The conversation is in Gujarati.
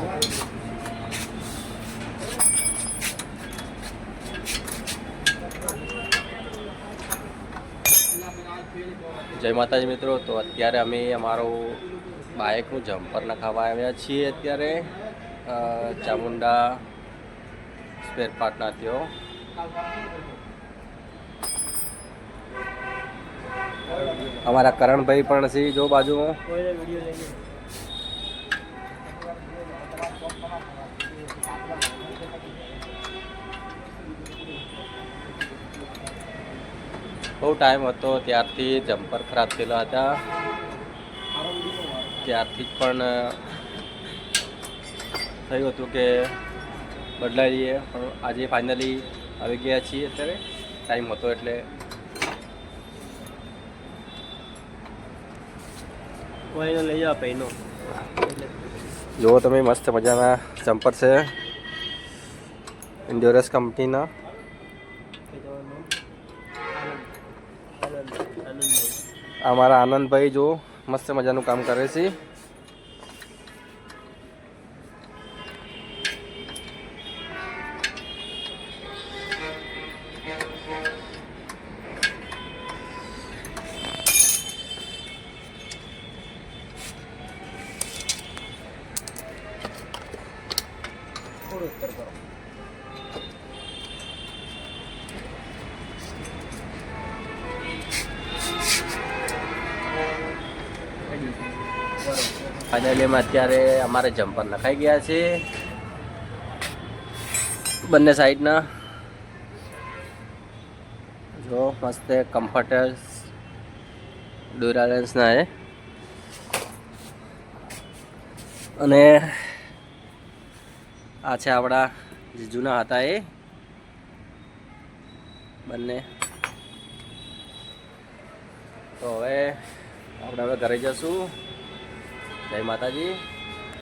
જય માતાજી મિત્રો, તો અત્યારે અમે અમારું બાઇકનું જમ્પર નખાવા આવ્યા છીએ અત્યારે. ચામુંડા સ્પેર પાર્ટના ત્યો અમારા કરણભાઈ પણ છે જો બાજુમાં. બહુ ટાઈમ હતો. ત્યારથી જમ્પર ખરાબ થયેલા હતા. ત્યારથી જ પણ થયું હતું કે બદલાઈ લઈએ. પણ આજે ફાઇનલી આવી ગયા છીએ અત્યારે. ટાઈમ હતો એટલે. કોઈને લઈ જાઓ પૈનો જુઓ તમે મસ્ત મજાના જમ્પર છે. ઇન્ડોરસ કંપનીના અમારા આનંદભાઈ જો મસ્ત મજાનું કામ કરે છે. થોડું ઉત્તર ફાઇનલી અમે અત્યારે અમારે જમ્પર નખાઈ ગયા છે બંને સાઈડના જો, મસ્ત કમ્ફર્ટર્સ ડ્યુરાલેન્સના એ અને આ છે આપણા જે જૂના હતા એ. બંને. તો હવે આપણે હવે ઘરે જશું. જય માતાજી.